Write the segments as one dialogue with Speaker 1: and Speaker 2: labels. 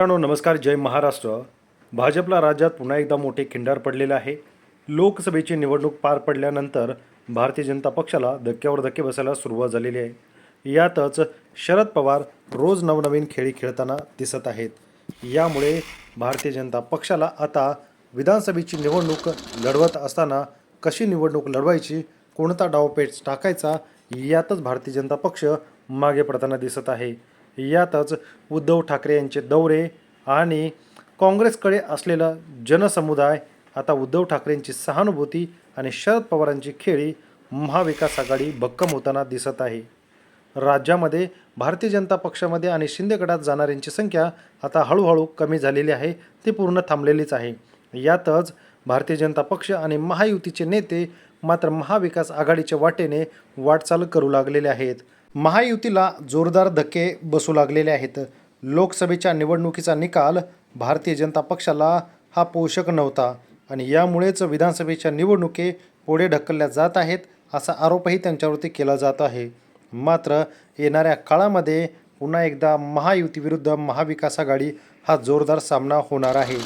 Speaker 1: मित्रांनो नमस्कार जय महाराष्ट्र. भाजपला राज्यात पुन्हा एकदा मोठे खिंडार पडलेले आहे. लोकसभेची निवडणूक पार पडल्यानंतर भारतीय जनता पक्षाला धक्क्यावर धक्के बसायला सुरुवात झालेली आहे. यातच शरद पवार रोज नवनवीन खेळी खेळताना दिसत आहेत. यामुळे भारतीय जनता पक्षाला आता विधानसभेची निवडणूक लढवत असताना कशी निवडणूक लढवायची कोणता डावपेच टाकायचा यातच भारतीय जनता पक्ष मागे पडताना दिसत आहे. यातच उद्धव ठाकरे यांचे दौरे आणि काँग्रेसकडे असलेला जनसमुदाय आता उद्धव ठाकरेंची सहानुभूती आणि शरद पवारांची खेळी महाविकास आघाडी भक्कम होताना दिसत आहे. राज्यामध्ये भारतीय जनता पक्षामध्ये आणि शिंदे गटात जाणाऱ्यांची संख्या आता हळूहळू कमी झालेली आहे ती पूर्ण थांबलेलीच आहे. यातच भारतीय जनता पक्ष आणि महायुतीचे नेते मात्र महाविकास आघाडीच्या वाटेने वाटचाल करू लागलेले आहेत. महायुतीला जोरदार धक्के बसू लागलेले आहेत. लोकसभेच्या निवडणुकीचा निकाल भारतीय जनता पक्षाला हा पोषक नव्हता आणि यामुळेच विधानसभेच्या निवडणुके पुढे ढकलल्या जात आहेत असा आरोपही त्यांच्यावरती केला जात आहे. मात्र येणाऱ्या काळामध्ये पुन्हा एकदा महायुती विरुद्ध महाविकास आघाडी हा जोरदार सामना होणार आहे.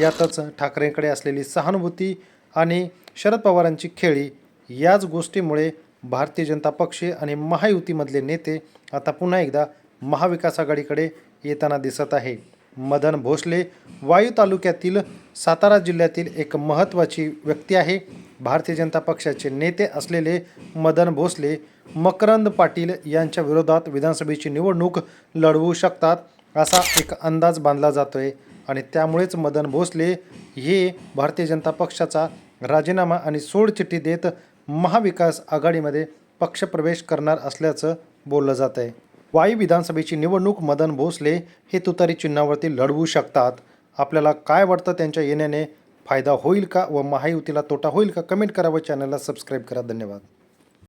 Speaker 1: यातच ठाकरेंकडे असलेली सहानुभूती आणि शरद पवारांची खेळी याच गोष्टीमुळे भारतीय जनता पक्ष आणि महायुतीमधले नेते आता पुन्हा एकदा महाविकास आघाडीकडे येताना दिसत आहे. मदन भोसले वायू तालुक्यातील सातारा जिल्ह्यातील एक महत्त्वाची व्यक्ती आहे. भारतीय जनता पक्षाचे नेते असलेले मदन भोसले मकरंद पाटील यांच्या विरोधात विधानसभेची निवडणूक लढवू शकतात असा एक अंदाज बांधला जातो आहे आणि त्यामुळेच मदन भोसले हे भारतीय जनता पक्षाचा राजीनामा आणि सोडचिठ्ठी देत महाविकास आघाडीमध्ये पक्षप्रवेश करणार असल्याचं बोललं जात आहे वाई विधानसभेची निवडणूक मदन भोसले हे तुतारी चिन्हावरती लढवू शकतात. आपल्याला काय वाटतं त्यांच्या येण्याने? फायदा होईल का व महायुतीला तोटा होईल का? कमेंट करा व चॅनलला सबस्क्राईब करा. धन्यवाद.